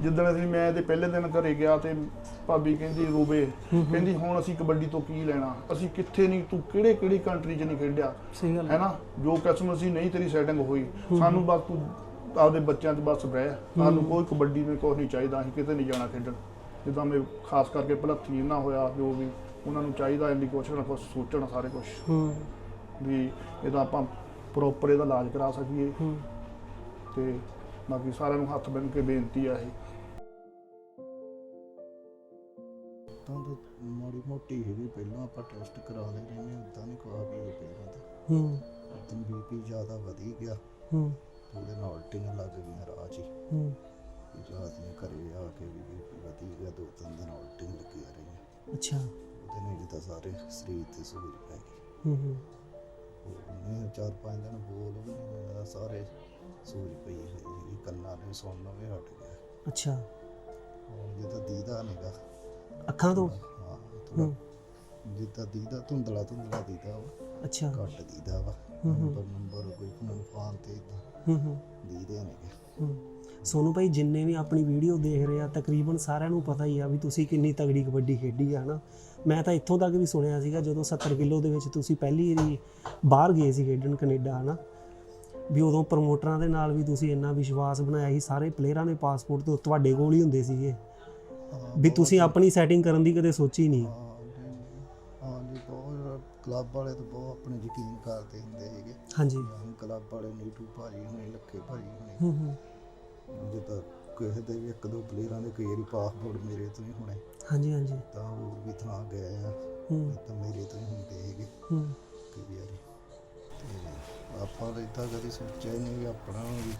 ਜਿੱਦਣ ਅਸੀਂ ਮੈਂ ਤੇ ਪਹਿਲੇ ਦਿਨ ਘਰੇ ਗਿਆ ਤੇ ਭਾਬੀ ਕਹਿੰਦੀ ਰੋਵੇ ਕਹਿੰਦੀ ਹੁਣ ਅਸੀਂ ਕਬੱਡੀ ਤੋਂ ਕੀ ਲੈਣਾ? ਅਸੀਂ ਕਿੱਥੇ ਨਹੀਂ ਤੂੰ ਕਿਹੜੇ ਕਿਹੜੀ ਕੰਟਰੀ 'ਚ ਨਹੀਂ ਖੇਡਿਆ? ਸਹੀ ਗੱਲ ਹੈ ਨਾ ਜੋ ਕਿਸਮ ਅਸੀਂ ਨਹੀਂ ਤੇਰੀ ਸੈਟਿੰਗ ਹੋਈ ਸਾਨੂੰ ਬਸ ਤੂੰ ਆਪਦੇ ਬੱਚਿਆਂ 'ਚ ਬਸ ਰਹਿ ਸਾਨੂੰ ਕੋਈ ਕਬੱਡੀ ਵਿੱਚ ਕੁਛ ਨਹੀਂ ਚਾਹੀਦਾ ਅਸੀਂ ਕਿਤੇ ਨਹੀਂ ਜਾਣਾ ਖੇਡਣ। ਜਿੱਦਾਂ ਮੈਂ ਖਾਸ ਕਰਕੇ ਭਲੱਥੀ ਨਾ ਹੋਇਆ ਜੋ ਵੀ ਉਹਨਾਂ ਨੂੰ ਚਾਹੀਦਾ ਇੰਨੀ ਕੁਛ ਨਾ ਕੁਛ ਸੋਚਣ ਸਾਰੇ ਕੁਛ। ਹੂੰ। ਵੀ ਇਹਦਾ ਆਪਾਂ ਪ੍ਰੋਪਰ ਇਹਦਾ ਇਲਾਜ ਕਰਾ ਸਕੀਏ। ਤੇ ਬਾਕੀ ਸਾਰਿਆਂ ਨੂੰ ਹੱਥ ਬੰਨ੍ਹ ਕੇ ਬੇਨਤੀ ਆ ਇਹ। ਤਾਂ ਤਾਂ ਮਾੜੀ ਮੋਟੀ ਹੈਗੀ ਪਹਿਲਾਂ ਆਪਾਂ ਟੈਸਟ ਕਰਾ ਲੈ ਰਹੇ ਨੇ ਉਦਾਂ ਨਹੀਂ ਕੋਈ ਵੀ ਪਹਿਲਾਂ ਤਾਂ। ਹੂੰ। ਉਦੋਂ ਬੀਪੀ ਜ਼ਿਆਦਾ ਵਧੀ ਗਿਆ। ਹੂੰ। ਉਹਦੇ ਨਾਲ ਉਲਟੀਆਂ ਲੱਗ ਗਈਆਂ ਰਾਹ 'ਚ। ਹੀ। ਰਾਤ ਨੂੰ ਘਰੇ ਆ ਕੇ ਵੀ ਬੀਪੀ ਵਧੀ ਗਿਆ ਦੋ ਤਿੰਨ ਦਿਨ ਉਲਟੀਆਂ ਲੱਗੀਆਂ ਰਹੀਆਂ। ਅੱਛਾ। ਉਹਦੇ ਨਾਲ ਜਿੱਦਾਂ ਸਾਰੇ ਸਰੀਰ ਤੇ ਸੂਝ ਪੈ ਗਈ। ਹੂੰ ਹੂੰ। ਉਹਨੇ ਚਾਰ ਪੰਜ ਦਿਨ ਬੋਲ ਵੀ ਨਹੀਂ ਹੋਇਆ ਸਾਰੇ ਸੂਝ ਪਈ ਹੋਈ ਸੀਗੀ ਕੰਨਾਂ ਨੂੰ ਸੁਣਨੋਂ ਵੀ ਹਟ ਗਿਆ। ਅੱਛਾ। ਹੁਣ ਜਿੱਦਾਂ ਦੀਦਾ ਨਹੀਂਗਾ ਅੱਖਾਂ ਤੋਂ? ਹਾਂ ਜਿੱਦਾਂ ਦੀਦਾ ਧੁੰਦਲਾ ਧੁੰਦਲਾ ਦੀਦਾ ਵਾ। ਅੱਛਾ। ਘੱਟ ਦੀਦਾ ਵਾ। ਨੰਬਰ ਨੰਬਰ ਕੋਈ ਫੋਨ ਫਾਨ ਤੇ ਹੂੰ ਹੂੰ। ਦੀਦੇ ਨੇਗੇ ਹੂੰ। ਸੋਨੂ ਭਾਈ ਜਿੰਨੇ ਵੀ ਆਪਣੀ ਵੀਡੀਓ ਦੇਖ ਰਹੇ ਆ ਤਕਰੀਬਨ ਸਾਰਿਆਂ ਨੂੰ ਪਤਾ ਹੀ ਆ ਵੀ ਤੁਸੀਂ ਕਿੰਨੀ ਤਗੜੀ ਕਬੱਡੀ ਖੇਡੀ ਆ ਹਨਾ। ਮੈਂ ਤਾਂ ਇੱਥੋਂ ਤੱਕ ਵੀ ਸੁਣਿਆ ਸੀਗਾ ਜਦੋਂ 70 ਕਿਲੋ ਦੇ ਵਿੱਚ ਤੁਸੀਂ ਪਹਿਲੀ ਵਾਰੀ ਬਾਹਰ ਗਏ ਸੀ ਖੇਡਣ ਕੈਨੇਡਾ ਹਨਾ। ਵੀ ਉਦੋਂ ਪ੍ਰਮੋਟਰਾਂ ਦੇ ਨਾਲ ਵੀ ਤੁਸੀਂ ਇੰਨਾ ਵਿਸ਼ਵਾਸ ਬਣਾਇਆ ਸੀ ਸਾਰੇ ਪਲੇਅਰਾਂ ਦੇ ਪਾਸਪੋਰਟ ਤੇ ਤੁਹਾਡੇ ਕੋਲ ਹੀ ਹੁੰਦੇ ਸੀਗੇ। ਵੀ ਤੁਸੀਂ ਆਪਣੀ ਸੈਟਿੰਗ ਕਰਨ ਦੀ ਕਦੇ ਸੋਚੀ ਨਹੀਂ? ਹਾਂ ਨਹੀਂ, ਹਾਂ ਜੀ ਬਹੁਤ ਕਲੱਬ ਵਾਲੇ ਤਾਂ ਬਹੁਤ ਆਪਣੇ ਯਕੀਨ ਕਰਦੇ ਹੁੰਦੇ ਸੀਗੇ। ਹਾਂਜੀ। ਕਲੱਬ ਵਾਲੇ ਨੀਟੂ ਭਾਜੀ ਹੁਣੇ ਲੱਖੇ ਭਾਜੀ ਹੁਣੇ। ਹੂੰ ਹੂੰ। ਜਿੱਦਾਂ ਕਿਸੇ ਦੇ ਵੀ ਇੱਕ ਦੋ ਪਲੇਅਰਾਂ ਦੇ ਕਈ ਵਾਰੀ ਪਾਸਪੋਰਟ ਮੇਰੇ ਤੋਂ ਹੀ ਹੋਣੇ। ਹਾਂਜੀ ਹਾਂਜੀ। ਤਾਂ ਹੋਰ ਵੀ ਥਾਂ ਗਏ ਆ। ਹੂੰ। ਤਾਂ ਮੇਰੇ ਤੋਂ ਹੀ ਹੁੰਦੇ ਸੀਗੇ। ਹੂੰ। ਕਈ ਵਾਰੀ। ਆਪਾਂ ਤਾਂ ਇੱਦਾਂ ਕਦੀ ਸੋਚਿਆ ਨਹੀਂ ਵੀ ਆਪਣਾ ਵੀ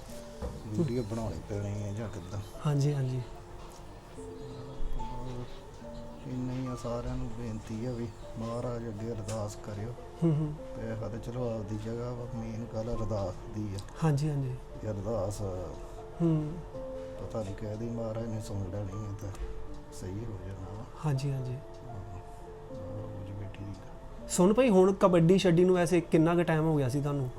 ਵੀਡੀਓ ਬਣਾਉਣੀ ਪੈਣੀ ਹੈ ਜਾਂ ਕਿੱਦਾਂ। ਹਾਂਜੀ ਹਾਂਜੀ। ਇੰਨਾ ਹੀ ਆ ਸਾਰਿਆਂ ਨੂੰ ਬੇਨਤੀ ਹੈ ਵੀ ਮਹਾਰਾਜ ਅੱਗੇ ਅਰਦਾਸ ਕਰਿਓ। ਹੂੰ ਹੂੰ। ਪੈਸਾ ਤੇ ਚਲੋ ਆਪਦੀ ਜਗ੍ਹਾ ਵਾ ਮੇਨ ਗੱਲ ਅਰਦਾਸ ਦੀ ਆ। ਹਾਂਜੀ ਹਾਂਜੀ। ਅਰਦਾਸ ਹੂੰ। ਪਤਾ ਨਹੀਂ ਕਹਿਦੀ ਮਹਾਰਾਜ ਨੇ ਸੁਣ ਲੈਣੀ ਹੈ ਤਾਂ ਸਹੀ ਹੋ ਜਾਣਾ ਵਾ। ਹਾਂਜੀ ਹਾਂਜੀ। ਹੋ ਸੁਣ ਭਾਈ ਹੁਣ ਕਬੱਡੀ ਛੱਡੀ ਨੂੰ ਵੈਸੇ ਕਿੰਨਾ ਕੁ ਟਾਈਮ ਹੋ ਗਿਆ ਸੀ ਤੁਹਾਨੂੰ?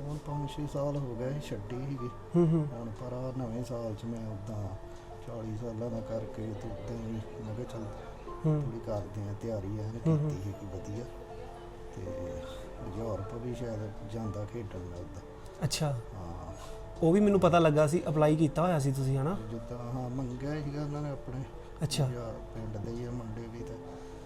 ਹੁਣ 5-6 ਸਾਲ ਹੋ ਗਏ ਛੱਡੀ ਸੀਗੀ। ਹੂੰ ਹੂੰ। ਹੁਣ ਪਰ ਆਹ ਨਵੇਂ ਸਾਲ 'ਚ ਮੈਂ ਉਦਾਂ 40 ਸਾਲਾਂ ਦਾ ਕਰਕੇ ਤੇ ਉੱਦਾਂ ਹੀ ਮੈਂ ਕਿਹਾ ਚੱਲ ਹੂੰ। ਥੋੜੀ ਕਰਦੇ ਆ ਤਿਆਰੀ ਐ ਹੂੰ, ਕੀਤੀ ਸੀ ਕਿ ਵਧੀਆ। ਤੇ ਯੂਰਪ ਵੀ ਸ਼ਾਇਦ ਜਾਂਦਾ ਖੇਡਣ ਮੈਂ ਉਦਾਂ। ਅੱਛਾ। ਹਾਂ। ਉਹ ਵੀ ਮੈਨੂੰ ਪਤਾ ਲੱਗਾ ਸੀ ਅਪਲਾਈ ਕੀਤਾ ਹੋਇਆ ਸੀ ਤੁਸੀਂ ਹਨਾ? ਜਿੱਦਾਂ ਹਾਂ ਮੰਗਿਆ ਸੀਗਾ ਉਹਨਾਂ ਨੇ ਆਪਣੇ। ਅੱਛਾ। ਯਾਰ ਪਿੰਡ ਦੇ ਹੀ ਆ ਮੁੰਡੇ ਵੀ ਤੇ।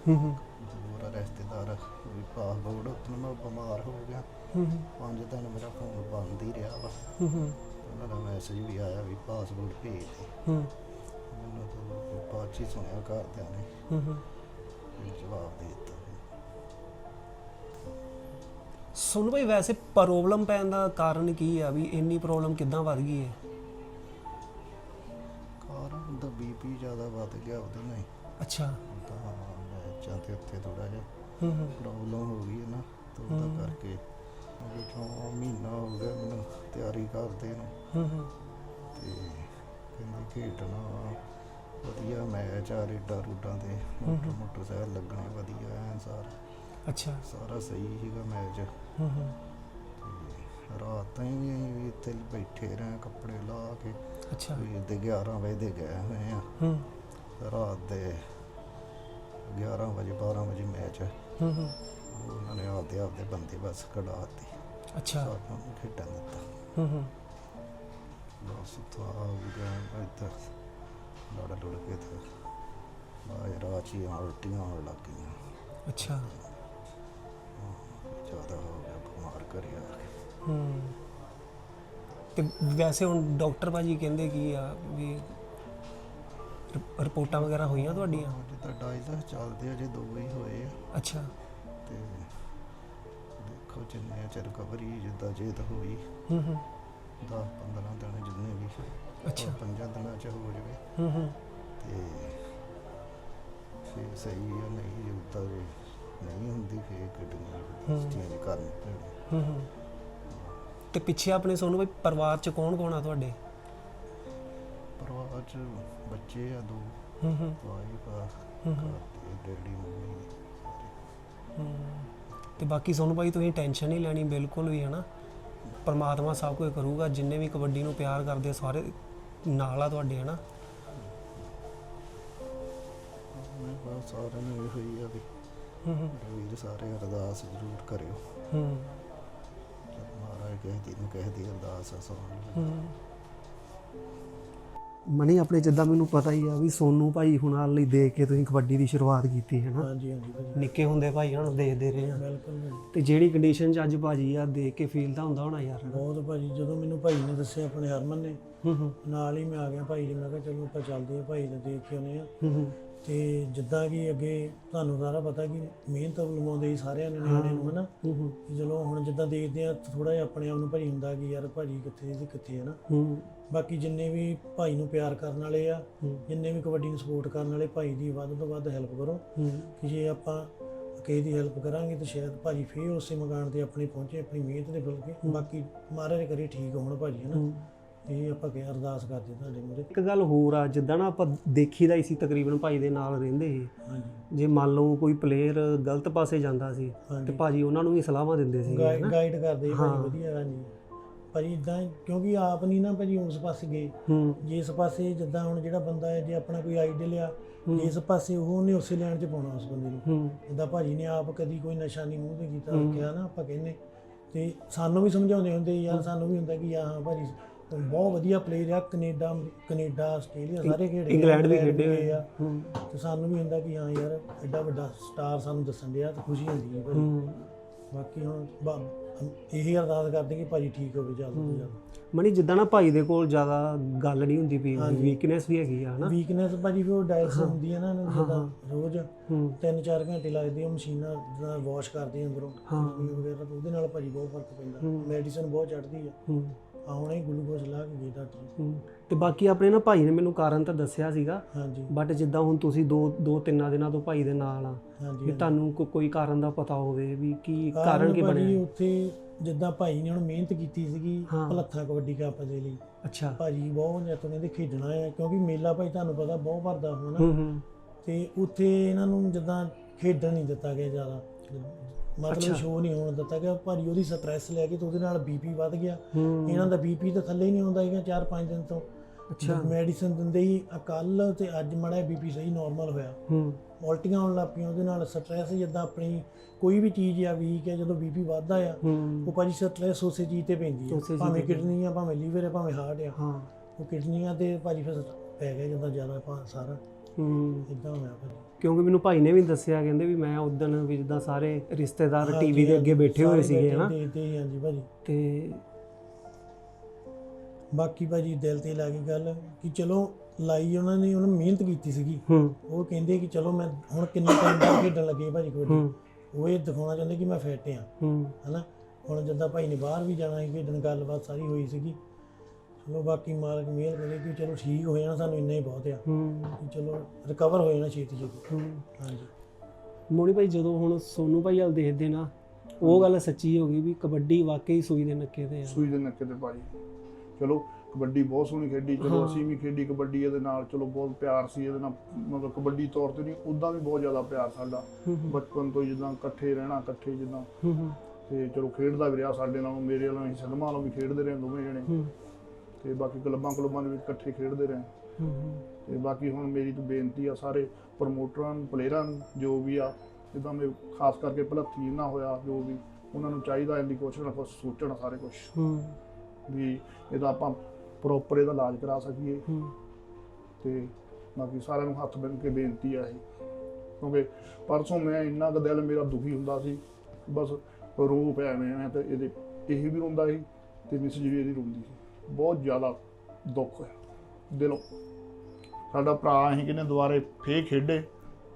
ਹੂੰ ਹੂੰ। ਹੋਰ ਰਿਸ਼ਤੇਦਾਰ ਵੀ ਪਾਸਪੋਰਟ ਉੱਥੇ ਮੈਂ ਬਿਮਾਰ ਹੋ ਗਿਆ। ਹੂੰ ਹੂੰ, ਪੰਜ ਦਿਨ ਮੇਰਾ ਫੋਨ ਬੰਦ ਹੀ ਰਿਹਾ ਵਾ। ਹੂੰ ਹੂੰ। ਉਹਨਾਂ ਦਾ ਮੈਸੇਜ ਵੀ ਆਇਆ ਵੀ ਪਾਸਪੋਰਟ ਭੇਜ ਦੇ। ਹੂੰ। ਮੈਨੂੰ ਤਾਂ ਬਾਅਦ 'ਚ ਹੀ ਸੁਣਿਆ ਘਰਦਿਆਂ ਨੇ। ਹੂੰ ਹੂੰ। ਫਿਰ ਜਵਾਬ ਦੇ ਦਿੱਤਾ ਸੁਣ ਭਾਈ ਵੈਸੇ ਪ੍ਰੋਬਲਮ ਪੈਣ ਦਾ ਕਾਰਨ ਕੀ ਆ ਵੀ ਇੰਨੀ ਪ੍ਰੋਬਲਮ ਕਿੱਦਾਂ ਵੱਧ ਗਈ ਹੈ ਕਾਰਨ ਦਾ ਬੀਪੀ ਜ਼ਿਆਦਾ ਵੱਧ ਗਿਆ ਉਹਦੇ ਨਾਲ ਹੀ। ਅੱਛਾ। ਤਾਂ ਮੈਚਾਂ ਤੇ ਉੱਥੇ ਥੋੜਾ ਜਿਹਾ ਹੂੰ ਹੂੰ। ਪ੍ਰੋਬਲਮ ਹੋ ਗਈ ਹੈ ਨਾ ਤਾਂ ਉਹਦਾ। ਕਰਕੇ ਜਦੋਂ ਮਹੀਨਾ ਹੋ ਗਿਆ ਮੈਨੂੰ ਤਿਆਰੀ ਕਰਦੇ ਨੂੰ। ਹੂੰ ਹੂੰ। ਤੇ ਕਹਿੰਦੇ ਖੇਡਣਾ ਵਾ, ਵਧੀਆ ਮੈਚ ਆ ਰੇਡਾ ਰੂਡਾਂ ਮੋਟਰ ਹਮ। ਮੋਟਰਸਾਈਕਲ ਲੱਗਣੇ ਵਧੀਆ ਐਨ ਸਾਰਾ। ਅੱਛਾ। ਸਾਰਾ ਸਹੀ ਸੀਗਾ ਮੈਚ। ਹੂੰ ਹੂੰ। ਤੇ ਰਾਤ ਤਾਈਂ ਵੀ ਅਸੀਂ ਵੀ ਇੱਥੇ ਬੈਠੇ ਰਹੇ ਕੱਪੜੇ ਲਾ ਕੇ। ਅੱਛਾ। ਵੀ ਦੇ 11 ਵਜੇ ਦੇ ਗਏ ਹੋਏ ਆ। ਹੂੰ। ਰਾਤ ਦੇ 11 ਵਜੇ 12 ਵਜੇ ਮੈਚ। ਹੂੰ ਹੂੰ। ਉਹਨਾਂ ਨੇ ਆਪਦੇ ਆਪਦੇ ਬੰਦੇ ਬਸ ਕਢਾ ਦਿੱਤੇ। ਅੱਛਾ। ਸਾਨੂੰ ਖੇਡਣ ਦਿੱਤਾ। ਹੂੰ ਹੂੰ। ਬਸ ਉੱਥੋਂ ਆ ਗਿਆ ਇੱਧਰ। ਲੜ ਲੜ ਕੇ ਤੇ ਬਾਹਰ ਰਾਚੀ ਉਲਟੀਆਂ ਆਉਣ ਲੱਗ ਗਈਆਂ। ਅੱਛਾ। ਜ਼ਿਆਦਾ ਹੋ ਗਿਆ ਬਿਮਾਰ ਕਰਿਆ ਹੂੰ। ਤੇ ਵੈਸੇ ਹੁਣ ਡਾਕਟਰ ਭਾਜੀ ਕਹਿੰਦੇ ਕੀ ਆ ਵੀ ਰਿਪ- ਰਿਪੋਰਟਾਂ ਵਗੈਰਾ ਹੋਈਆਂ ਤੁਹਾਡੀਆਂ? ਜਿੱਦਾਂ ਡਾਈਲਸ ਚੱਲਦੇ ਆ ਜੇ ਦੋ ਹੀ ਹੋਏ ਆ। ਅੱਛਾ। ਤੇ ਦੇਖੋ ਜਿੰਨੇ ਚਿਰ ਰਿਕਵਰੀ ਜਿੱਦਾਂ ਜੇ ਤਾਂ ਹੋਈ। ਹੂੰ ਹੂੰ। 10 15 ਦਿਨ ਜਿੰਨੇ ਵੀ। ਅੱਛਾ। ਪੰਜਾਂ ਦਿਨਾਂ ਚ ਹੋ ਜਾਵੇ। ਹੂੰ ਹੂੰ। ਤੇ ਫਿਰ ਸਹੀ ਆ ਨਹੀਂ ਉਦਾਂ ਜੇ ਨਹੀਂ ਹੁੰਦੀ ਫਿਰ ਹਮ। ਚੇਂਜ ਕਰਨੀ ਪੈਣੀ ਹੂੰ ਹੂੰ। ਤੇ ਪਿੱਛੇ ਆਪਣੇ ਸੋਨੂੰ ਭਾਈ ਪਰਿਵਾਰ ਚ ਕੌਣ ਕੌਣ ਆ ਤੁਹਾਡੇ? ਪਰਿਵਾਰ ਚ ਬੱਚੇ ਆ ਦੋ। ਹੂੰ ਹੂੰ। ਵਾਈਫ ਆ ਹੂੰ ਹੂੰ, ਤੇ ਡੈਡੀ ਮੰਮੀ ਹੂੰ। ਤੇ ਬਾਕੀ ਸੋਨੂੰ ਭਾਈ ਤੁਸੀਂ ਟੈਨਸ਼ਨ ਨਹੀਂ ਲੈਣੀ ਬਿਲਕੁਲ ਵੀ ਹਨਾ? ਪਰਮਾਤਮਾ ਸਭ ਕੁਝ ਕਰੂਗਾ ਜਿੰਨੇ ਵੀ ਕਬੱਡੀ ਨੂੰ ਪਿਆਰ ਕਰਦੇ ਸਾਰੇ ਨਾਲ ਆ ਤੁਹਾਡੇ ਹਨਾ? ਮੈਂ ਬਸ ਸਾਰਿਆਂ ਨੂੰ ਇਹੋ ਹੀ ਆ ਵੀ ਹੂੰ ਹੂੰ। ਵੀਰ ਸਾਰੇ ਅਰਦਾਸ ਜ਼ਰੂਰ ਕਰਿਓ। ਹੂੰ। ਮਹਾਰਾਜ ਕਿਸੇ ਦੀ ਨੂੰ ਕਿਸੇ ਦੀ ਅਰਦਾਸ ਲਓ। ਹੂੰ। ਮਣੀ ਆਪਣੇ ਜਿੱਦਾਂ ਮੈਨੂੰ ਪਤਾ ਹੀ ਆ ਵੀ ਸੋਨੂ ਭਾਈ ਹੁਣ ਲਈ ਦੇਖ ਕੇ ਤੁਸੀਂ ਕਬੱਡੀ ਦੀ ਸ਼ੁਰੂਆਤ ਕੀਤੀ ਹੈ ਨਾ। ਹਾਂਜੀ ਹਾਂਜੀ ਭਾਜੀ ਨਿੱਕੇ ਹੁੰਦੇ ਭਾਈ ਨੂੰ ਦੇਖਦੇ ਰਹੇ ਆ। ਬਿਲਕੁਲ ਭਾਜੀ। ਤੇ ਜਿਹੜੀ ਕੰਡੀਸ਼ਨ 'ਚ ਅੱਜ ਭਾਜੀ ਆ ਦੇਖ ਕੇ ਫੀਲ ਤਾਂ ਹੁੰਦਾ ਹੋਣਾ ਯਾਰ। ਬਹੁਤ ਭਾਜੀ ਜਦੋਂ ਮੈਨੂੰ ਭਾਈ ਨੇ ਦੱਸਿਆ ਆਪਣੇ ਹਰਮਨ ਨੇ ਹੂੰ ਹੂੰ। ਨਾਲ ਹੀ ਮੈਂ ਆ ਗਿਆ ਭਾਈ ਦੇ ਮੈਂ ਕਿਹਾ ਚਲੋ ਆਪਾਂ ਚੱਲਦੇ ਆ ਭਾਈ ਦੇ ਦੇਖ ਕੇ ਆਉਂਦੇ ਆ। ਹੂੰ ਹੂੰ। ਤੇ ਜਿੱਦਾਂ ਕਿ ਅੱਗੇ ਤੁਹਾਨੂੰ ਸਾਰਾ ਪਤਾ ਕਿ ਮਿਹਨਤ ਲਵਾਉਂਦੇ ਸੀ ਸਾਰਿਆਂ ਨੇ ਨਿਆਣੇ ਨੂੰ ਹਨਾ? ਹੂੰ ਹੂੰ ਕਿ ਚਲੋ ਹੁਣ ਜਿੱਦਾਂ ਦੇਖਦੇ ਆ ਥੋੜਾ ਜਿਹਾ ਆਪਣੇ ਆਪ ਨੂੰ ਭਾਈ ਹੁੰਦਾ ਕਿ ਯਾਰ ਭਾਜੀ ਕਿੱਥੇ ਤੇ ਕਿੱਥੇ ਹੈ ਨਾ ਹੂੰ। ਬਾਕੀ ਜਿੰਨੇ ਵੀ ਭਾਈ ਨੂੰ ਪਿਆਰ ਕਰਨ ਵਾਲੇ ਆ ਹੂੰ। ਜਿੰਨੇ ਵੀ ਕਬੱਡੀ ਨੂੰ ਸਪੋਰਟ ਕਰਨ ਵਾਲੇ ਭਾਈ ਦੀ ਵੱਧ ਤੋਂ ਵੱਧ ਹੈਲਪ ਕਰੋ। ਹੂੰ। ਕਿ ਜੇ ਆਪਾਂ ਕਿਸੇ ਦੀ ਹੈਲਪ ਕਰਾਂਗੇ ਤਾਂ ਸ਼ਾਇਦ ਭਾਜੀ ਫੇਰ ਉਸੇ ਮਕਾਨ ਤੇ ਆਪਣੇ ਪਹੁੰਚੇ ਆਪਣੀ ਮਿਹਨਤ ਦੇ ਬਲ ਕੇ ਬਾਕੀ ਮਹਾਰਾਜ ਕਰੇ ਠੀਕ ਹੋਣ ਭਾਜੀ ਹਨਾ? ਹੂੰ। ਇਹ ਆਪਾਂ ਕਿ ਅਰਦਾਸ ਕਰਦੇ ਤੁਹਾਡੇ ਮੂਹਰੇ। ਇੱਕ ਗੱਲ ਹੋਰ ਆ ਜਿੱਦਾਂ ਨਾ ਆਪਾਂ ਦੇਖੀਦਾ ਹੀ ਸੀ ਤਕਰੀਬਨ ਭਾਈ ਦੇ ਨਾਲ ਰਹਿੰਦੇ ਸੀ। ਹਾਂਜੀ। ਜੇ ਮੰਨ ਲਓ ਕੋਈ ਪਲੇਅਰ ਗਲਤ ਪਾਸੇ ਜਾਂਦਾ ਸੀ ਤੇ ਭਾਜੀ ਉਹਨਾਂ ਨੂੰ ਵੀ ਸਲਾਹਾਂ ਦਿੰਦੇ ਸੀ ਗਾਈਡ ਕਰਦੇ ਹਾਂ। ਭਾਜੀ ਵਧੀਆ ਹਾਂਜੀ। ਭਾਜੀ ਇਦਾਂ ਕਿਉਂਕਿ ਆਪ ਨਹੀਂ ਨਾ ਭਾਜੀ ਉਸ ਪਾਸੇ ਗਏ। ਹੂੰ। ਜੇ ਇਸ ਪਾਸੇ ਜਿੱਦਾਂ ਹੁਣ ਜਿਹੜਾ ਬੰਦਾ ਹੈ ਜੇ ਆਪਣਾ ਕੋਈ ਆਈਡੀਅਲ ਆ ਇਸ ਪਾਸੇ ਉਹ ਉਹਨੇ ਉਸੇ ਲੈਣ 'ਚ ਪਾਉਣਾ ਉਸ ਬੰਦੇ ਨੂੰ। ਜਿੱਦਾਂ ਭਾਜੀ ਨੇ ਆਪ ਕਦੀ ਕੋਈ ਨਸ਼ਾ ਨਹੀਂ ਮੂੰਹ ਤੇ ਕੀਤਾ ਰੱਖਿਆ ਨਾ ਆਪਾਂ ਕਹਿੰਦੇ। ਤੇ ਸਾਨੂੰ ਵੀ ਸਮਝਾਉਂਦੇ ਹੁੰਦੇ ਯਾਰ ਸਾਨੂੰ ਵੀ ਹੁੰਦਾ ਕਿ ਹਾਂ ਭਾਜੀ ਬਹੁਤ ਵਧੀਆ ਪਲੇਅਰ ਆ ਕੈਨੇਡਾ ਕੈਨੇਡਾ ਆਸਟ੍ਰੇਲੀਆ ਸਾਰੇ ਖੇਡੇ ਆ, ਇੰਗਲੈਂਡ ਵੀ ਖੇਡੇ ਹੋਏ ਆ। ਹੂੰ ਤੇ ਸਾਨੂੰ ਵੀ ਹੁੰਦਾ ਕਿ ਹਾਂ ਯਾਰ ਐਡਾ ਵੱਡਾ ਸਟਾਰ ਸਾਨੂੰ ਦੱਸਣ ਡਿਆ ਤੇ ਖੁਸ਼ੀ ਹੁੰਦੀ ਹੈ ਭਾਜੀ ਹੂੰ। ਬਾਕੀ ਹੁਣ ਬਾ- ਹਮ ਇਹੀ ਅਰਦਾਸ ਕਰਦੇ ਕਿ ਭਾਜੀ ਠੀਕ ਹੋਵੇ ਜਲਦ ਤੋਂ ਜਲਦ। ਮਣੀ ਜਿੱਦਾਂ ਨਾ ਭਾਈ ਦੇ ਕੋਲ ਜ਼ਿਆਦਾ ਗੱਲ ਨਹੀਂ ਹੁੰਦੀ ਪਈ ਵੀਕਨੈਸ ਵੀ ਹੈਗੀ ਆ ਹਨਾ? ਵੀਕਨੈਸ ਭਾਜੀ ਫਿਰ ਉਹ ਡਾਇਲਸ ਹੁੰਦੀ ਹੈ ਨਾ ਇਹਨਾਂ ਜਿੱਦਾਂ ਰੋਜ਼ ਹੂੰ। 3-4 ਘੰਟੇ ਲੱਗਦੇ ਆ ਮਸ਼ੀਨਾਂ ਦਾ ਵਾਸ਼ ਕਰਦੇ ਆ ਅੰਦਰੋਂ। ਹਾਂ। ਪਾਣੀ ਵਗੈਰਾ ਤਾਂ ਉਹਦੇ ਨਾਲ ਭਾਜੀ ਬਹੁਤ ਫ਼ਰਕ ਪੈਂਦਾ। ਮੈਡੀਸਨ ਬਹੁਤ ਚੜਦੀ ਆ। ਹੂੰ। ਆ ਹੁਣੇ ਗਲੂਕੋਜ਼ ਲਾ ਕੇ ਗਏ ਡਾਕਟਰ ਹੂੰ। ਤੇ ਬਾਕੀ ਆਪਣੇ ਨਾ ਭਾਈ ਨੇ ਮੈਨੂੰ ਕਾਰਨ ਤਾਂ ਦੱਸਿਆ ਸੀਗਾ ਹਾਂਜੀ। ਬਟ ਜਿੱਦਾਂ ਹੁਣ ਤੁਸੀਂ ਦੋ ਦੋ ਤਿੰਨਾਂ ਦਿਨਾਂ ਤੋਂ ਭਾਈ ਦੇ ਨਾਲ ਆ ਹਾਂਜੀ ਵੀ ਤੁਹਾਨੂੰ ਕੋ- ਕੋਈ ਕਾਰਨ ਦਾ ਪਤਾ ਹੋਵੇ ਵੀ ਕੀ ਕਾਰਨ ਕਾਰਨ ਕੀ ਭਾਜੀ ਬਣਿਆ ਉੱਥੇ ਜਿੱਦਾਂ ਭਾਈ ਨੇ ਹੁਣ ਮਿਹਨਤ ਕੀਤੀ ਸੀਗੀ ਹਾਂ। ਭਲੱਥਾ ਕਬੱਡੀ ਕੱਪ ਦੇ ਲਈ। ਅੱਛਾ। ਭਾਜੀ ਬਹੁਤ ਜਿੱਤ ਕਹਿੰਦੇ ਖੇਡਣਾ ਹੈ ਕਿਉਂਕਿ ਮੇਲਾ ਭਾਈ ਤੁਹਾਨੂੰ ਪਤਾ ਬਹੁਤ ਭਰਦਾ ਹੋਣਾ। ਹੂੰ ਹੂੰ। ਤੇ ਉੱਥੇ ਇਹਨਾਂ ਨੂੰ ਜਿੱਦਾਂ ਖੇਡਣ ਨਹੀਂ ਦਿੱਤਾ ਗਿਆ ਜ਼ਿਆਦਾ। ਮਤਲਬ ਸ਼ੋਅ ਨਹੀਂ ਹੋਣ ਦਿੱਤਾ ਗਿਆ। ਭਾਰੀ ਉਹਦੀ ਸਟ੍ਰੈਸ ਲੈ ਕੇ ਤੇ ਉਹਦੇ ਨਾਲ ਬੀਪੀ ਵੱਧ ਗਿਆ। ਇਹਨਾਂ ਦਾ ਬੀਪੀ ਤਾਂ ਥੱਲੇ ਹੀ ਨਹੀਂ ਆਉਂਦਾ ਹੈਗਾ 4-5 ਦਿਨ ਤੋਂ। ਅੱਛਾ। ਮੈਡੀਸਨ ਦਿੰਦੇ ਹੀ ਕੱਲ ਤੇ ਅੱਜ ਮੜਾ ਬੀਪੀ ਸਹੀ ਨਾਰਮਲ ਹੋਇਆ। ਹੂੰ। ਉਲਟੀਆਂ ਆਉਣ ਲੱਗ ਪਈਆਂ ਉਹਦੇ ਨਾਲ। ਸਟ੍ਰੈਸ ਜਿੱਦਾਂ ਆਪਣੀ ਕੋਈ ਵੀ ਚੀਜ਼ ਆ ਵੀਕ ਹੈ ਜਦੋਂ ਬੀਪੀ ਵੱਧਦਾ ਆ ਉਹ ਭਾਜੀ ਸਟ੍ਰੈਸ ਉਸੇ ਚੀਜ਼ ਤੇ ਪੈਂਦੀ ਹੈ ਭਾਵੇਂ ਕਿਡਨੀ ਆ ਭਾਵੇਂ ਲੀਵਰ ਆ ਭਾਵੇਂ ਹਾਰਟ ਆ। ਹਾਂ। ਉਹ ਕਿਡਨੀਆਂ ਤੇ ਭਾਜੀ ਫਿਰ ਪੈ ਗਿਆ ਜਦੋਂ ਜ਼ਿਆਦਾ ਸਾਰਾ। ਹੂੰ। ਇਦਾਂ ਹੋਇਆ ਭਾਜੀ ਕਿਉਂਕਿ ਮੈਨੂੰ ਭਾਈ ਨੇ ਵੀ ਦੱਸਿਆ ਕਹਿੰਦੇ ਵੀ ਮੈਂ ਉਦੋਂ ਵੀ ਜਿੱਦਾਂ ਸਾਰੇ ਰਿਸ਼ਤੇਦਾਰ ਟੀਵੀ ਦੇ ਅੱਗੇ ਬੈਠੇ ਹੋਏ ਸੀਗੇ ਹਨਾ? ਤੇ ਤੇ ਹਾਂਜੀ ਭਾਜੀ। ਤੇ ਬਾਕੀ ਭਾਜੀ ਦਿਲ ਤੇ ਲੱਗ ਗਈ ਗੱਲ ਕਿ ਚਲੋ ਲਾਈ ਉਹਨਾਂ ਨੇ ਉਹਨਾਂ ਮਿਹਨਤ ਕੀਤੀ ਸੀਗੀ। ਹੂੰ। ਉਹ ਕਹਿੰਦੇ ਕਿ ਚਲੋ ਮੈਂ ਹੁਣ ਕਿੰਨੇ ਟਾਈਮ ਬਾਅਦ ਖੇਡਣ ਲੱਗੇ ਭਾਜੀ ਹੂੰ। ਉਹ ਇਹ ਦਿਖਾਉਣਾ ਚਾਹੁੰਦੇ ਕਿ ਮੈਂ ਫਿੱਟ ਆ ਹੂੰ। ਹਨਾ? ਹੁਣ ਜਿੱਦਾਂ ਭਾਈ ਨੇ ਬਾਹਰ ਵੀ ਜਾਣਾ ਸੀ ਖੇਡਣ ਗੱਲਬਾਤ ਸਾਰੀ ਹੋਈ ਸੀਗੀ। ਚਲੋ ਬਾਕੀ ਮਾਲਕ ਮਿਹਰ ਕਰੇ ਕਿ ਚਲੋ ਠੀਕ ਹੋ ਜਾਣਾ ਸਾਨੂੰ ਇੰਨਾ ਹੀ ਬਹੁਤ ਆ। ਹੂੰ। ਕਿ ਚਲੋ ਰਿਕਵਰ ਹੋ ਜਾਣਾ ਛੇਤੀ ਛੇਤੀ। ਹੂੰ। ਹਾਂਜੀ। ਮੋਣੀ ਭਾਈ ਜਦੋਂ ਹੁਣ ਸੋਨੂ ਭਾਈ ਵਾਲ ਦੇਖਦੇ ਨਾ ਉਹ ਗੱਲ ਸੱਚੀ ਹੋ ਗਈ ਵੀ ਕਬੱਡੀ ਵਾਕਈ ਸੂਈ ਦੇ ਨੱਕੇ ਤੇ ਆ। ਸੂਈ ਦੇ ਨੱਕੇ ਤੇ ਭਾਜੀ। ਚਲੋ ਕਬੱਡੀ ਬਹੁਤ ਸੋਹਣੀ ਖੇਡੀ। ਚਲੋ ਹਾਂ। ਅਸੀਂ ਵੀ ਖੇਡੀ ਕਬੱਡੀ ਇਹਦੇ ਨਾਲ ਚਲੋ ਬਹੁਤ ਪਿਆਰ ਸੀ ਇਹਦੇ ਨਾਲ ਮਤਲਬ ਕਬੱਡੀ ਤੌਰ ਤੇ ਨਹੀਂ ਉਦਾਂ ਵੀ ਬਹੁਤ ਜ਼ਿਆਦਾ ਪਿਆਰ ਸਾਡਾ। ਹੂੰ ਹੂੰ, ਬਚਪਨ ਤੋਂ ਹੀ ਜਿੱਦਾਂ ਇਕੱਠੇ ਰਹਿਣਾ ਇਕੱਠੇ ਜਿੱਦਾਂ। ਹੂੰ ਹੂੰ, ਤੇ ਚਲੋ ਖੇਡਦਾ ਵੀ ਰਿਹਾ ਸਾਡੇ ਨਾਲੋਂ ਮੇਰੇ ਨਾਲੋਂ ਹੀ ਸਿਨੇਮਾ ਨਾਲੋਂ ਵੀ ਖੇਡਦੇ ਰਹੇ ਦੋਵੇਂ ਜਣੇ। ਹੂੰ। ਤੇ ਬਾਕੀ ਕਲੱਬਾਂ ਕਲੱਬਾਂ ਦੇ ਵਿੱਚ ਇਕੱਠੇ ਖੇਡਦੇ ਰਹੇ। ਤੇ ਬਾਕੀ ਹੁਣ ਮੇਰੀ ਤਾਂ ਬੇਨਤੀ ਆ ਸਾਰੇ ਪ੍ਰਮੋਟਰਾਂ ਨੂੰ ਪਲੇਅਰਾਂ ਨੂੰ ਜੋ ਵੀ ਆ ਜਿੱਦਾਂ ਮੇ ਖਾਸ ਕਰਕੇ ਭਲੱਥੀ ਨਾ ਹੋਇਆ ਜੋ ਵੀ ਉਹਨਾਂ ਨੂੰ ਚਾਹੀਦਾ ਇਹਦੀ ਕੋਸ਼ਿਸ਼ ਨਾਲ ਕੁਛ ਸੋਚਣ ਸਾਰੇ ਕੁਝ ਹੂੰ। ਵੀ ਇਹਦਾ ਆਪਾਂ ਪ੍ਰੋਪਰ ਇਹਦਾ ਇਲਾਜ ਕਰਾ ਸਕੀਏ। ਤੇ ਬਾਕੀ ਸਾਰਿਆਂ ਨੂੰ ਹੱਥ ਬੰਨ੍ਹ ਕੇ ਬੇਨਤੀ ਆ ਇਹ। ਕਿਉਂਕਿ ਪਰਸੋਂ ਮੈਂ ਇੰਨਾ ਕੁ ਦਿਲ ਮੇਰਾ ਦੁਖੀ ਹੁੰਦਾ ਸੀ ਬਸ ਰੋ ਪਿਆ ਮੈਂ ਤੇ ਇਹਦੇ ਇਹ ਵੀ ਰੋਂਦਾ ਸੀ ਤੇ ਮਿਸਿਸ ਵੀ ਇਹਦੀ ਰੋਂਦੀ ਸੀ। ਬਹੁਤ ਜ਼ਿਆਦਾ ਦੁੱਖ ਹੈ। ਦਿਲੋਂ ਸਾਡਾ ਭਰਾ ਅਸੀਂ ਕਿਨੇ ਦੁਬਾਰੇ ਫੇਰ ਖੇਡੇ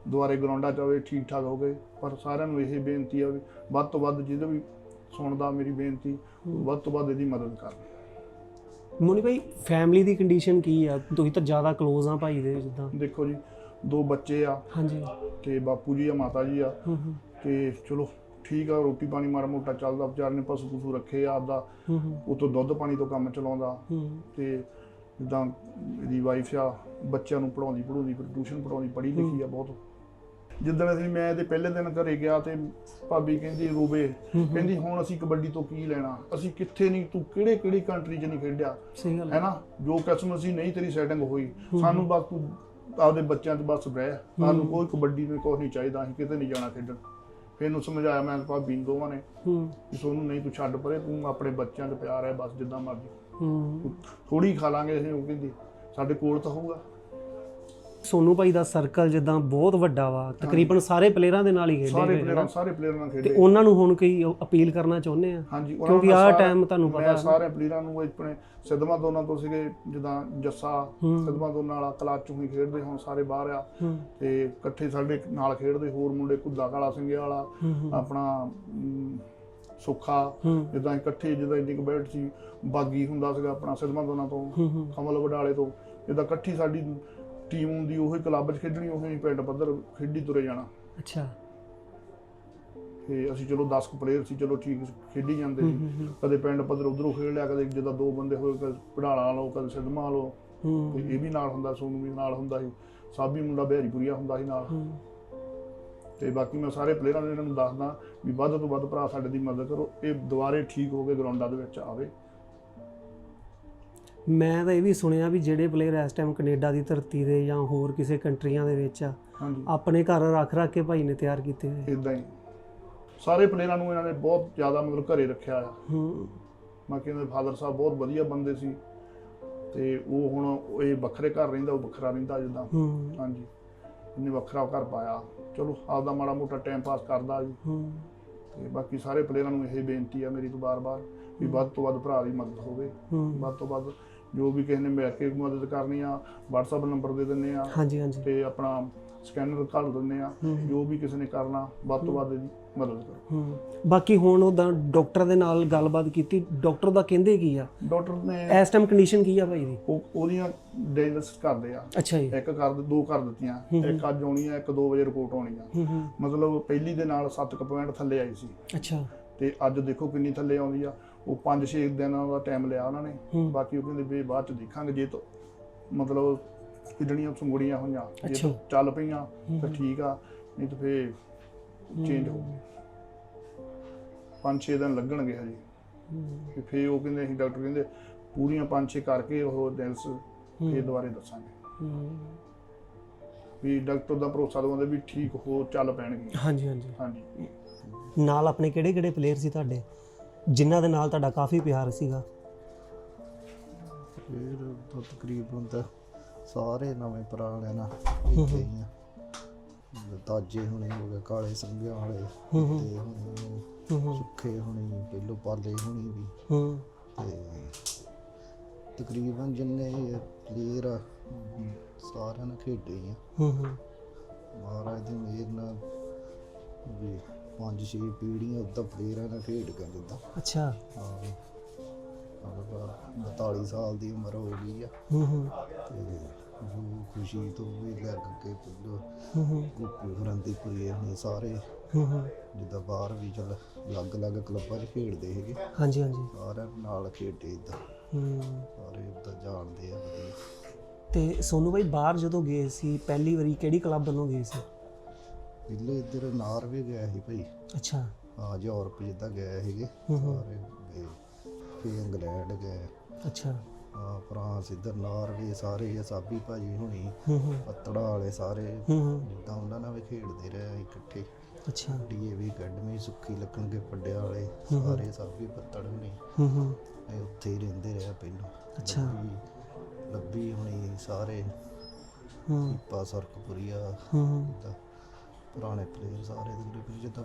ਦੁਬਾਰੇ ਗਰਾਊਂਡਾਂ 'ਚ ਆਵੇ ਠੀਕ ਠਾਕ ਹੋ ਗਏ ਪਰ ਸਾਰਿਆਂ ਨੂੰ ਇਹ ਬੇਨਤੀ ਆ ਵੀ ਵੱਧ ਤੋਂ ਵੱਧ ਜਿਹਦੇ ਵੀ ਸੁਣਦਾ ਮੇਰੀ ਬੇਨਤੀ ਵੱਧ ਤੋਂ ਵੱਧ ਇਹਦੀ ਮਦਦ ਕਰਨ ਮੋਣੀ ਭਾਈ ਫੈਮਿਲੀ ਦੀ ਕੰਡੀਸ਼ਨ ਕੀ ਆ? ਤੁਸੀਂ ਤਾਂ ਜ਼ਿਆਦਾ ক্লোਜ਼ ਆ ਭਾਈ ਦੇ ਜਿੱਦਾਂ। ਦੇਖੋ ਜੀ ਦੋ ਬੱਚੇ ਆ ਹਾਂਜੀ। ਤੇ ਬਾਪੂ ਜੀ ਆ ਮਾਤਾ ਜੀ ਆ ਹੂੰ ਹੂੰ। ਤੇ ਚਲੋ ਠੀਕ ਆ ਰੋਟੀ ਪਾਣੀ ਮਾੜਾ ਮੋਟਾ ਚੱਲਦਾ ਵਿਚਾਰ ਨੇ ਪਸ਼ੂ ਪਸ਼ੂ ਰੱਖੇ ਆ ਆਪਦਾ। ਉਤੋਂ ਦੁੱਧ ਪਾਣੀ ਤੋਂ ਕੰਮ ਚਲਾਉਂਦਾ। ਤੇ ਜਿੱਦਾਂ ਇਹਦੀ ਵਾਈਫ ਆ ਬੱਚਿਆਂ ਨੂੰ ਪੜਾਉਂਦੀ ਪੜਾਉਂਦੀ ਟਿਊਸ਼ਨ ਪੜਾਉਂਦੀ ਪੜ੍ਹੀ ਲਿਖੀ ਆ ਬਹੁਤ। ਜਿੱਦਣ ਅਸੀਂ ਮੈਂ ਇਹਦੇ ਪਹਿਲੇ ਦਿਨ ਘਰੇ ਗਿਆ ਤੇ ਭਾਬੀ ਕਹਿੰਦੀ ਰੋਵੇ ਕਹਿੰਦੀ ਹੁਣ ਅਸੀਂ ਕਬੱਡੀ ਤੋਂ ਕੀ ਲੈਣਾ? ਅਸੀਂ ਕਿੱਥੇ ਨਹੀਂ ਤੂੰ ਕਿਹੜੇ ਕਿਹੜੀ ਕੰਟਰੀ 'ਚ ਨਹੀਂ ਖੇਡਿਆ? ਸਹੀ ਗੱਲ ਹੈ ਨਾ ਜੋ ਕਿਸਮ ਅਸੀਂ ਨਹੀਂ ਤੇਰੀ ਸੈਟਿੰਗ ਹੋਈ। ਸਾਨੂੰ ਬਸ ਤੂੰ ਆਪਦੇ ਬੱਚਿਆਂ 'ਚ ਬਸ ਰਹਿ ਸਾਨੂੰ ਕੋਈ ਕਬੱਡੀ ਨੂੰ ਕੁਛ ਨਹੀਂ ਚਾਹੀਦਾ ਅਸੀਂ ਕਿਤੇ ਨਹੀਂ ਜਾਣਾ ਖੇਡਣ। ਫਿਰ ਇਹਨੂੰ ਸਮਝਾਇਆ ਮੈਂ ਭਾਬੀ ਨੂੰ ਦੋਵਾਂ ਨੇ ਹੂੰ। ਕਿ ਸੋਨੂੰ ਨਹੀਂ ਤੂੰ ਛੱਡ ਪਰੇ ਤੂੰ ਆਪਣੇ ਬੱਚਿਆਂ 'ਚ ਪਿਆਰ ਹੈ ਬਸ ਜਿੱਦਾਂ ਮਰਜ਼ੀ। ਹੂੰ। ਥੋੜੀ ਖਾ ਲਾਂਗੇ ਅਸੀਂ ਉਹ ਕਹਿੰਦੀ ਸਾਡੇ ਕੋਲ ਤਾਂ ਹੋਊਗਾ। ਸੋਨੂ ਭਾਈ ਦਾ ਸਰਕਲ ਜਿੱਦਾਂ ਬਹੁਤ ਵੱਡਾ ਵਾ ਤਕਰੀਬਨ ਸਾਰੇ ਪਲੇਅਰਾਂ ਦੇ ਨਾਲ ਹੀ ਖੇਡੇ ਸਾਰੇ ਪਲੇਅਰਾਂ। ਸਾਰੇ ਪਲੇਅਰਾਂ ਨਾਲ ਤੇ ਖੇਡੇ। ਉਹਨਾਂ ਨੂੰ ਹੁਣ ਕੋਈ ਅਪੀਲ ਕਰਨਾ ਚਾਹੁੰਦੇ ਆ? ਕਿਉਂਕਿ ਆਹ time ਤੁਹਾਨੂੰ ਪਤਾ। ਹੈ। ਸਾਰੇ ਪਲੇਅਰਾਂ ਨੂੰ ਆਪਣੇ ਸਿੱਧਵਾਂ ਦੋਨਾਂ ਤੋਂ ਸੀਗੇ ਜਿੱਦਾਂ ਜੱਸਾ। ਸਿੱਧਵਾਂ ਦੋਨਾਂ ਵਾਲਾ ਕਲਾਚ ਹੀ ਖੇਡਦੇ ਹੁਣ ਸਾਰੇ ਬਾਹਰ ਆ। ਤੇ ਇਕੱਠੇ ਸਾਡੇ ਨਾਲ ਖੇਡਦੇ ਹੋਰ ਮੁੰਡੇ ਕੁੱਦਾ ਕਾਲਾ ਸਿੰਘੇ ਵਾਲਾ ਆਪਣਾ ਸੁੱਖਾ ਜਿੱਦਾਂ ਇਕੱਠੇ ਜਿੱਦਾਂ ਇੰਨੀ ਬੈਠ ਸੀ ਬਾਗੀ ਹੁੰਦਾ ਸੀਗਾ ਆਪਣਾ ਸਿੱਧਵਾਂ ਦੋਨਾਂ ਤੋਂ ਕਮਲ ਵਡਾਲੇ ਤੋਂ। ਜਿੱਦਾਂ ਇਕੱਠੀ ਸਾਡੀ ਟੀਮ ਹੁੰਦੀ ਉਹੀ ਕਲੱਬ 'ਚ ਖੇਡਣੀ ਉਹੀ ਪਿੰਡ ਪੱਧਰ ਖੇਡੀ ਤੁਰੇ ਜਾਣਾ। ਅੱਛਾ। ਤੇ ਅਸੀਂ ਚਲੋ 10 ਕੁ ਪਲੇਅਰ ਸੀ ਚਲੋ ਠੀਕ ਖੇਡੀ ਜਾਂਦੇ ਸੀ। ਕਦੇ ਪਿੰਡ ਪੱਧਰ ਉਧਰੋਂ ਖੇਡ ਲਿਆ ਕਦੇ ਜਿੱਦਾਂ ਦੋ ਬੰਦੇ ਹੋਏ ਕਦੇ ਪੜਾਲਾ ਲਓ ਕਦੇ ਸਿੱਧਮਾ ਲਓ। ਤੇ ਇਹ ਵੀ ਨਾਲ ਹੁੰਦਾ ਸੋਨੂੰ ਵੀ ਨਾਲ ਹੁੰਦਾ ਸੀ। ਸਾਬੀ ਮੁੰਡਾ ਬਿਹਾਰੀਪੁਰੀਆ ਹੁੰਦਾ ਸੀ ਨਾਲ। ਤੇ ਬਾਕੀ ਮੈਂ ਸਾਰੇ ਪਲੇਅਰਾਂ ਨੂੰ ਇਹਨਾਂ ਨੂੰ ਦੱਸਦਾ ਵੀ ਵੱਧ ਤੋਂ ਵੱਧ ਭਰਾ ਸਾਡੇ ਦੀ ਮਦਦ ਕਰੋ ਇਹ ਦੁਬਾਰੇ ਠੀਕ ਹੋ ਕੇ ਗਰਾਊਂਡਾਂ ਦੇ ਵਿੱਚ ਆਵੇ। ਮੈਂ ਤਾਂ ਇਹ ਵੀ ਸੁਣਿਆ ਵੀ ਜਿਹੜੇ ਪਲੇਅਰ ਇਸ ਟਾਈਮ ਕੈਨੇਡਾ ਦੀ ਧਰਤੀ ਦੇ ਜਾਂ ਹੋਰ ਕਿਸੇ ਕੰਟਰੀਆਂ ਦੇ ਵਿੱਚ ਆ ਹਾਂਜੀ। ਆਪਣੇ ਘਰ ਰੱਖ ਰੱਖ ਕੇ ਭਾਈ ਨੇ ਤਿਆਰ ਕੀਤੇ ਹੋਏ ਇਦਾਂ ਹੀ। ਸਾਰੇ ਪਲੇਅਰਾਂ ਨੂੰ ਇਹਨਾਂ ਨੇ ਬਹੁਤ ਜ਼ਿਆਦਾ ਮਤਲਬ ਘਰੇ ਰੱਖਿਆ ਆ। ਹੂੰ। ਬਾਕੀ ਇਹਨਾਂ ਦੇ ਫਾਦਰ ਸਾਹਿਬ ਬਹੁਤ ਵਧੀਆ ਬੰਦੇ ਸੀ। ਤੇ ਉਹ ਹੁਣ ਇਹ ਵੱਖਰੇ ਘਰ ਰਹਿੰਦਾ ਉਹ ਵੱਖਰਾ ਰਹਿੰਦਾ ਜਿੱਦਾਂ। ਹੂੰ। ਹਾਂਜੀ। ਇਹਨੇ ਵੱਖਰਾ ਘਰ ਪਾਇਆ। ਚਲੋ ਆਪਦਾ ਮਾੜਾ ਮੋਟਾ ਟਾਈਮ ਪਾਸ ਕਰਦਾ ਜੀ। ਹੂੰ। ਤੇ ਬਾਕੀ ਸਾਰੇ ਪਲੇਅਰਾਂ ਨੂੰ ਇਹ ਬੇਨਤੀ ਆ ਮੇਰੀ ਤੋਂ ਬਾਰ-ਬਾਰ ਵੀ ਵੱਧ ਤੋਂ ਵੱਧ ਭਰਾ ਦੀ ਮਦਦ ਹੋਵੇ। ਵੱਧ ਤੋਂ ਵੱਧ ਜੋ ਵੀ ਕਿਸੇ ਨੇ ਮਿਲ ਕੇ ਮਦਦ ਕਰਨੀ ਆ WhatsApp ਨੰਬਰ ਦੇ ਦਿੰਨੇ ਆ ਹਾਂਜੀ ਹਾਂਜੀ। ਤੇ ਆਪਣਾ ਸਕੈਨਰ ਘੱਲ ਦਿੰਨੇ ਆ। ਜੋ ਵੀ ਕਿਸੇ ਨੇ ਕਰਨਾ ਵੱਧ ਤੋਂ ਵੱਧ ਮਦਦ ਕਰੋ। ਹੂੰ। ਬਾਕੀ ਹੁਣ ਉਹਦਾ ਡਾਕਟਰ ਦੇ ਨਾਲ ਗੱਲਬਾਤ ਕੀਤੀ ਡਾਕਟਰ ਦਾ ਕਹਿੰਦੇ ਕੀ ਆ? ਡਾਕਟਰ ਨੇ ਇਸ ਟਾਈਮ ਕੰਡੀਸ਼ਨ ਕੀ ਆ ਭਾਈ ਦੀ? ਉਹ ਉਹਦੀਆਂ ਡੇਂਜਰਸ ਕਰਦੇ ਆ। ਅੱਛਾ ਜੀ। ਇੱਕ ਕਰ ਦੋ ਕਰ ਦਿੱਤੀਆਂ। ਇੱਕ ਅੱਜ ਆਉਣੀ ਆ ਇੱਕ 2 ਵਜੇ ਰਿਪੋਰਟ ਆਉਣੀ ਆ। ਮਤਲਬ ਪਹਿਲੀ ਦੇ ਨਾਲ 7 ਪੁਆਇੰਟ ਥੱਲੇ ਆਈ ਸੀ। ਅੱਛਾ। ਤੇ ਅੱਜ ਦੇਖੋ ਕਿੰਨੀ ਥੱਲੇ ਆਉਂਦੀ ਆ। ਉਹ 5-6 ਦਿਨਾਂ ਦਾ ਟਾਈਮ ਲਿਆ ਉਹਨਾਂ ਨੇ। ਬਾਕੀ ਉਹ ਕਹਿੰਦੇ ਵੀ ਬਾਅਦ ਚ ਦੇਖਾਂਗੇ ਜੇ ਤਾਂ ਮਤਲਬ ਕਿਡਣੀਆਂ ਸੁੰਗੜੀਆਂ ਹੋਈਆਂ ਜੇ ਚੱਲ ਪਈਆਂ ਤਾਂ ਠੀਕ ਆ ਨਹੀਂ ਤਾਂ ਫੇਰ ਚੇਂਜ ਹੋ ਪੰਜ 6 ਦਿਨ ਲੱਗਣਗੇ ਹਜੇ। ਫੇਰ ਉਹ ਕਹਿੰਦੇ ਅਸੀਂ ਡਾਕਟਰ ਕਹਿੰਦੇ ਪੂਰੀਆਂ 5-6 ਕਰਕੇ ਉਹ ਦਿਨਸ ਫੇਰ ਦੁਬਾਰੇ ਦੱਸਾਂਗੇ। ਵੀ ਡਾਕਟਰ ਦਾ ਭਰੋਸਾ ਦਵਾਉਂਦੇ ਵੀ ਠੀਕ ਹੋ ਚੱਲ ਪੈਣਗੇ। ਹਾਂਜੀ ਹਾਂਜੀ। ਹਾਂਜੀ। ਨਾਲ ਆਪਣੇ ਕਿਹੜੇ ਕਿਹੜੇ ਪਲੇਅਰ ਸੀ ਤੁਹਾਡੇ? ਜਿਨ੍ਹਾਂ ਦੇ ਨਾਲ ਤੁਹਾਡਾ ਕਾਫੀ ਪਿਆਰ ਸੀਗਾ? ਫਿਰ ਤਾਂ ਤਕਰੀਬਨ ਤਾਂ ਸਾਰੇ ਨਵੇਂ ਪੁਰਾਣੇ ਨਾ ਇੱਥੇ ਹੀ ਆ। ਤਾਜੇ ਹੁਣੇ ਹੋ ਗਏ ਕਾਲੇ ਸੰਘਿਆਂ ਵਾਲੇ ਤੇ ਹੁਣੇ ਸੁੱਖੇ ਹੁਣੇ ਪਹਿਲੋਂ ਪਾਲੇ ਹੁਣੇ ਵੀ। ਹੂੰ। ਤੇ ਤਕਰੀਬਨ ਜਿੰਨੇ ਪਲੇਅਰ ਸਾਰਿਆਂ ਨੇ ਖੇਡੇ ਆ। ਹੂੰ ਹੂੰ। ਮਹਾਰਾਜ ਦੀ ਮਿਹਰ ਨਾਲ ਵੀ ਪੰਜ ਛੇ ਪੀੜ੍ਹੀਆਂ ਉੱਦਾਂ ਪਲੇਅਰਾਂ ਨਾਲ ਖੇਡ ਕੇ ਜਿੱਦਾਂ ਅੱਛਾ। ਹਾਂ। 42 ਸਾਲ ਦੀ ਉਮਰ ਹੋ ਗਈ ਆ। ਹੂੰ ਹੂੰ। ਤੇ ਜੋ ਖੁਸ਼ੀ ਤੋਂ ਵੀ ਲੱਗ ਕੇ ਪਹਿਲੋਂ ਹੂੰ ਹੂੰ। ਗੋਪੀ ਫਰੰਦੀ ਪੁਰੀਏ ਨੇ ਸਾਰੇ। ਹੂੰ ਹੂੰ। ਜਿੱਦਾਂ ਬਾਹਰ ਵੀ ਚੱਲ ਅਲੱਗ-ਅਲੱਗ ਕਲੱਬਾਂ 'ਚ ਖੇਡਦੇ ਸੀਗੇ। ਹਾਂਜੀ ਹਾਂਜੀ। ਸਾਰਿਆਂ ਨਾਲ ਖੇਡੇ ਇਦਾਂ। ਹੂੰ। ਸਾਰੇ ਉਦਾਂ ਜਾਣਦੇ ਆ ਵਧੀਆ। ਤੇ ਸੋਨੂ ਭਾਈ ਬਾਹਰ ਜਦੋਂ ਗਏ ਸੀ ਪਹਿਲੀ ਵਾਰੀ ਕਿਹੜੀ ਕਲੱਬ ਵੱਲੋਂ ਗਏ ਸੀ? ਪਹਿਲੇ ਇੱਧਰ ਨਾਰਵੇ ਗਿਆ ਸੀ ਭਾਈ। ਅੱਛਾ। ਹਾਂ ਯੂਰਪ ਜਿੱਦਾਂ ਗਏ ਸੀਗੇ। ਸਾਰੇ ਗਏ। ਫਿਰ ਇੰਗਲੈਂਡ ਗਏ। ਅੱਛਾ। ਹਾਂ ਫਰਾਂਸ ਇੱਧਰ ਨਾਰਵੇ ਸਾਰੇ ਇਹ ਸਾਬੀ ਭਾਜੀ ਹੁਣੀ ਪੱਤੜਾ ਵਾਲੇ ਸਾਰੇ ਜਿੱਦਾਂ ਉਹਨਾਂ ਨਾਲ ਵੀ ਖੇਡਦੇ ਰਹੇ ਇਕੱਠੇ। ਅੱਛਾ। ਡੀਏਵੀ ਅਕੈਡਮੀ ਸੁੱਖੀ ਲੱਕਣਗੇ ਪੱਡਿਆ ਵਾਲੇ। ਸਾਰੇ ਸਾਬੀ ਪੱਤੜ ਹੁਣੀ। ਹੂੰ ਹੂੰ। ਅਸੀਂ ਉੱਥੇ ਹੀ ਰਹਿੰਦੇ ਰਹੇ ਪਹਿਲਾਂ। ਅੱਛਾ। ਲੱਭੀ- ਹੁਣੀ ਸਾਰੇ। ਹੂੰ। ਦੀਪਾ ਸਰਕਪੁਰੀਆ ਹੂੰ ਹੂੰ। ਜਿੱਦਾਂ। ਪੁਰਾਣੇ ਪਲੇਅਰ ਸਾਰੇ ਤਕਰੀਬਨ ਜਿੱਦਾਂ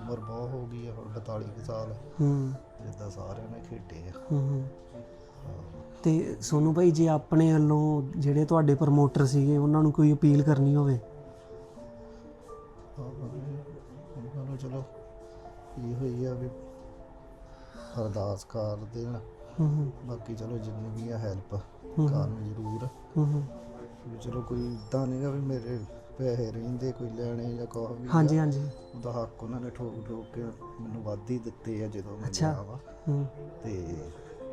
ਉਮਰ ਬਹੁਤ ਹੋ ਗਈ ਆ ਹੁਣ 42 ਕੁ ਸਾਲ। ਹੂੰ। ਜਿੱਦਾਂ ਸਾਰਿਆਂ ਨੇ ਖੇਡੇ ਆ। ਹੂੰ ਤੇ ਸੋਨੂ ਭਾਈ ਜੇ ਆਪਣੇ ਵੱਲੋਂ ਜਿਹੜੇ ਤੁਹਾਡੇ ਪ੍ਰਮੋਟਰ ਸੀਗੇ ਉਹਨਾਂ ਨੂੰ ਕੋਈ ਅਪੀਲ ਕਰਨੀ ਹੋਵੇ? ਉਹਨਾਂ ਨੂੰ ਚਲੋ ਇਹ ਹੋਈ ਆ ਵੀ ਅਰਦਾਸ ਕਰ ਦੇਣ। ਹੂੰ ਹੂੰ। ਬਾਕੀ ਚਲੋ ਜਿੰਨੀ ਵੀ ਆ ਹੈਲਪ ਹੂੰ। ਕਰਨ ਜ਼ਰੂਰ। ਹੂੰ ਹੂੰ। ਵੀ ਚਲੋ ਕੋਈ ਇਦਾਂ ਨਹੀਂਗਾ ਵੀ ਮੇਰੇ ਪੈਸੇ ਰਹਿੰਦੇ ਕੋਈ ਲੈਣੇ ਜਾਂ ਕੋਈ ਵੀ। ਹਾਂਜੀ ਹਾਂਜੀ। ਉਹਦਾ ਹੱਕ ਉਹਨਾਂ ਨੇ ਠੋਕ ਠੋਕ ਕੇ ਮੈਨੂੰ ਵੱਧ ਹੀ ਦਿੱਤੇ ਆ ਜਦੋਂ ਮੈਂ ਅੱਛਾ। ਗਿਆ ਵਾ। ਹੂੰ। ਤੇ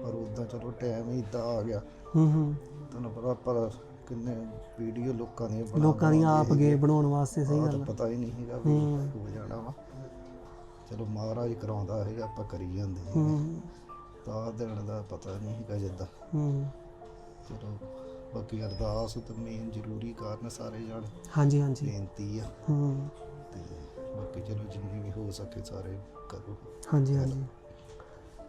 ਪਰ ਉਦਾਂ ਚਲੋ ਟਾਈਮ ਹੀ ਇਦਾਂ ਆ ਗਿਆ। ਹੂੰ ਹੂੰ। ਤੁਹਾਨੂੰ ਪਤਾ ਪਰ ਕਿੰਨੇ ਵੀਡੀਓ ਲੋਕਾਂ ਦੀਆਂ ਬਣਾ ਲੋਕਾਂ ਦੀਆਂ ਆਪ ਗਏ ਬਣਾਉਣ ਵਾਸਤੇ ਸਹੀ ਗੱਲ ਆ। ਪਤਾ ਹੀ ਨਹੀਂ ਹੈਗਾ ਵੀ ਹੋ। ਜਾਣਾ ਵਾ। ਚਲੋ ਮਹਾਰਾਜ ਕਰਾਉਂਦਾ ਹੈਗਾ ਆਪਾਂ ਕਰੀ ਜਾਂਦੇ ਹਾਂ ਹੂੰ। ਤਾਂ ਦਿਨ ਦਾ ਪਤਾ ਨਹੀਂ ਹੈਗਾ ਜਿੱਦਾਂ। ਹੂੰ। ਚਲੋ ਬਾਕੀ ਅਰਦਾਸ ਤਾਂ ਮੇਨ ਜ਼ਰੂਰੀ ਕਾਰਨ ਸਾਰੇ ਜਾਣ। ਹਾਂਜੀ ਹਾਂਜੀ। ਬੇਨਤੀ ਆ। ਹੂੰ। ਤੇ ਬਾਕੀ ਚਲੋ ਜਿੰਨੀ ਵੀ ਹੋ ਸਕੇ ਸਾਰੇ ਕਰੋ। ਹਾਂਜੀ ਹਾਂਜੀ।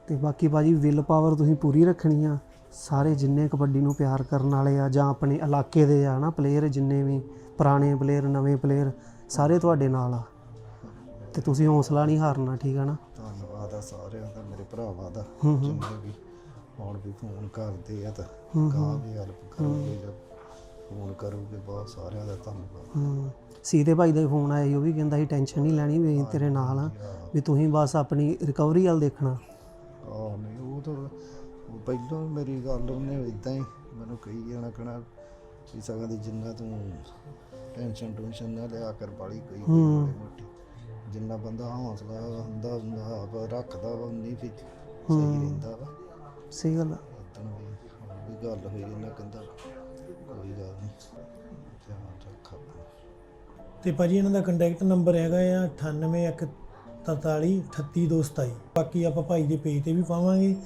ਤੇ ਬਾਕੀ ਬਾਜੀ ਵਿਲ ਪਾਵਰ ਤੁਸੀਂ ਪੂਰੀ ਰੱਖਣੀ ਆ। ਸਾਰੇ ਜਿੰਨੇ ਕਬੱਡੀ ਨੂੰ ਪਿਆਰ ਕਰਨ ਵਾਲੇ ਆ ਜਾਂ ਆਪਣੇ ਇਲਾਕੇ ਦੇ ਆ ਨਾ ਪਲੇਅਰ ਜਿੰਨੇ ਵੀ ਪੁਰਾਣੇ ਪਲੇਅਰ ਨਵੇਂ ਪਲੇਅਰ ਸਾਰੇ ਤੁਹਾਡੇ ਨਾਲ ਆ। ਤੇ ਤੁਸੀਂ ਹੌਸਲਾ ਨਹੀਂ ਹਾਰਨਾ ਠੀਕ ਆ ਨਾ? ਧੰਨਵਾਦ ਆ ਸਾਰਿਆਂ ਦਾ ਮੇਰੇ ਭਰਾਵਾਂ ਦਾ। ਜਿੰਨੇ ਵੀ ਹੁਣ ਵੀ ਫੋਨ ਕਰਦੇ ਆ ਤਾਂ ਕਾਂ ਵੀ ਹੈਲਪ ਕਰੋਗੇ ਜਾਂ ਫੋਨ ਕਰੋਗੇ ਬਹੁਤ ਸਾਰਿਆਂ ਦਾ ਧੰਨਵਾਦ। ਹੂੰ। ਸੀਦੇ ਭਾਈ ਦਾ ਫੋਨ ਆਇਆ ਸੀ, ਉਹ ਵੀ ਕਹਿੰਦਾ ਸੀ ਟੈਨਸ਼ਨ ਨਹੀਂ ਲੈਣੀ ਵੀ ਅਸੀਂ ਤੇਰੇ ਨਾਲ ਆ ਵੀ ਤੁਸੀਂ ਬਸ ਆਪਣੀ ਰਿਕਵਰੀ ਵੱਲ ਦੇਖਣਾ। ਆ ਨਹੀਂ ਉਹ ਤਾਂ ਉਹ ਪਹਿਲਾਂ ਵੀ ਮੇਰੀ ਗੱਲ ਉਹਨੇ ਇਦਾਂ ਹੀ ਮੈਨੂੰ ਕਹੀ ਜਾਣਾ ਕਹਣਾ ਵੀ ਸਗਾ ਦੀ ਜਿੰਨਾ ਤੂੰ ਟੈਨਸ਼ਨ ਟੈਨਸ਼ਨ ਨਾ ਲਿਆ ਕਰ ਬਾਲੀ ਕੋਈ ਕੋਈ ਮਾੜੀ ਮੋਟੀ। ਜਿੰਨਾ ਬੰਦਾ ਹੌਸਲਾ ਹੁੰਦਾ ਹੁੰਦਾ ਆਪ ਰੱਖਦਾ ਵਾ ਉਨੀ ਫਿਰ ਸਹੀ ਰਹਿੰਦਾ ਵਾ। ਸਹੀ ਗੱਲ ਆ। ਵੀ ਗੱਲ ਹੋਈ ਇਹਨਾਂ ਕਹਿੰਦਾ ਕੋਈ ਗੱਲ ਨਹੀਂ ਧਿਆਨ ਰੱਖ ਆਪਣਾ। ਤੇ ਭਾਜੀ ਇਹਨਾਂ ਦਾ ਕੰਟੈਕਟ ਨੰਬਰ ਹੈਗਾ ਆ 9843 38227 ਬਾਕੀ ਆਪਾਂ ਭਾਈ ਦੇ ਪੇਜ ਤੇ ਵੀ ਪਾਵਾਂਗੇ।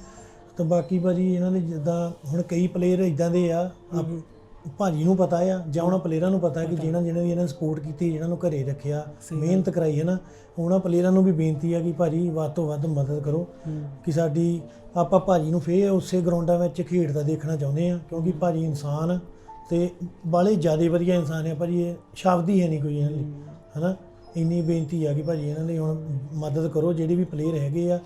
ਤੇ ਬਾਕੀ ਭਾਜੀ ਇਹਨਾਂ ਦੇ ਜਿੱਦਾਂ ਹੁਣ ਕਈ ਪਲੇਅਰ ਇਦਾਂ ਦੇ ਆ ਆਪ- ਭਾਜੀ ਨੂੰ ਪਤਾ ਆ ਜਾਂ ਉਹਨਾਂ ਪਲੇਅਰਾਂ ਨੂੰ ਪਤਾ ਕਿ ਜਿਹਨਾਂ ਜਿਹਨਾਂ ਦੀ ਇਹਨਾਂ ਨੇ ਸਪੋਰਟ ਕੀਤੀ ਜਿਹਨਾਂ ਨੂੰ ਘਰੇ ਰੱਖਿਆ ਮਿਹਨਤ ਕਰਾਈ ਹੈ ਨਾ ਉਹਨਾਂ ਪਲੇਅਰਾਂ ਨੂੰ ਵੀ ਬੇਨਤੀ ਆ ਕਿ ਭਾਜੀ ਵੱਧ ਤੋਂ ਵੱਧ ਮਦਦ ਕਰੋ। ਕਿ ਸਾਡੀ ਆਪਾਂ ਭਾਜੀ ਨੂੰ ਫੇਰ ਉਸੇ ਗਰਾਊਂਡਾਂ ਵਿੱਚ ਖੇਡਦਾ ਦੇਖਣਾ ਚਾਹੁੰਦੇ ਆ ਕਿਉਂਕਿ ਭਾਜੀ ਇਨਸਾਨ ਤੇ ਬਾਲੇ ਜਿਆਦੇ ਵਧੀਆ ਇਨਸਾਨ ਆ ਭਾਜੀ ਇਹ ਸ਼ਬਦ ਹੀ ਹੈ ਨਹੀਂ ਕੋਈ ਇਹਨਾਂ ਲਈ ਹਨਾ? ਇੰਨੀ ਬੇਨਤੀ ਆ ਕਿ ਭਾਜੀ ਇਹਨਾਂ ਦੀ ਹੁਣ ਮਦਦ ਕਰੋ ਜਿਹੜੇ ਵੀ ਪਲੇਅਰ ਹੈਗੇ ਆ।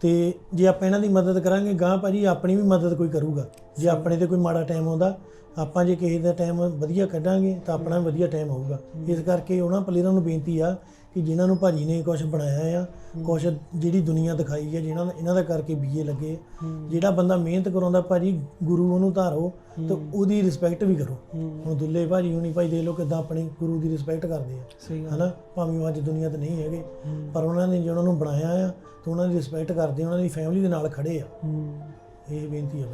ਤੇ ਜੇ ਆਪਾਂ ਇਹਨਾਂ ਦੀ ਮਦਦ ਕਰਾਂਗੇ ਗਾਂ ਭਾਜੀ ਆਪਣੀ ਵੀ ਮਦਦ ਕੋਈ ਕਰੂਗਾ। ਜੇ ਆਪਣੇ ਤੇ ਕੋਈ ਮਾੜਾ ਟਾਈਮ ਆਉਂਦਾ ਆਪਾਂ ਜੇ ਕਿਸੇ ਦਾ ਟਾਈਮ ਵਧੀਆ ਕੱਢਾਂਗੇ ਤਾਂ ਆਪਣਾ ਵੀ ਵਧੀਆ ਟਾਈਮ ਆਊਗਾ। ਇਸ ਕਰਕੇ ਉਹਨਾਂ ਪਲੇਅਰਾਂ ਨੂੰ ਬੇਨਤੀ ਆ ਕਿ ਜਿਨ੍ਹਾਂ ਨੂੰ ਭਾਜੀ ਨੇ ਕੁਝ ਬਣਾਇਆ ਆ ਕੁਝ ਜਿਹੜੀ ਦੁਨੀਆ ਦਿਖਾਈ ਹੈ ਜਿਹਨਾਂ ਇਹਨਾਂ ਦਾ ਕਰਕੇ ਬੀਏ ਲੱਗੇ। ਜਿਹੜਾ ਬੰਦਾ ਮਿਹਨਤ ਕਰਾਉਂਦਾ ਭਾਜੀ ਗੁਰੂ ਉਹਨੂੰ ਧਾਰੋ ਤੇ ਉਹਦੀ ਰਿਸਪੈਕਟ ਵੀ ਕਰੋ। ਹੁਣ ਦੁੱਲੇ ਭਾਜੀ ਹੁਣੀ ਭਾਈ ਦੇ ਲੋ ਕਿਦਾਂ ਆਪਣੀ ਗੁਰੂ ਦੀ ਰਿਸਪੈਕਟ ਕਰਦੇ ਆ। ਹਨਾ? ਭਾਵੇਂ ਉਹ ਅੱਜ ਦੁਨੀਆ ਤੇ ਨਹੀਂ ਹੈਗੇ ਪਰ ਉਹਨਾਂ ਨੇ ਜਿਹਨਾਂ ਨੂੰ ਬਣਾਇਆ ਆ ਤੇ ਉਹਨਾਂ ਦੀ ਰਿਸਪੈਕਟ ਕਰਦੇ ਉਹਨਾਂ ਦੀ ਫੈਮਿਲੀ ਦੇ ਨਾਲ ਖੜੇ ਆ। ਇਹ ਬੇਨਤੀ ਹੈ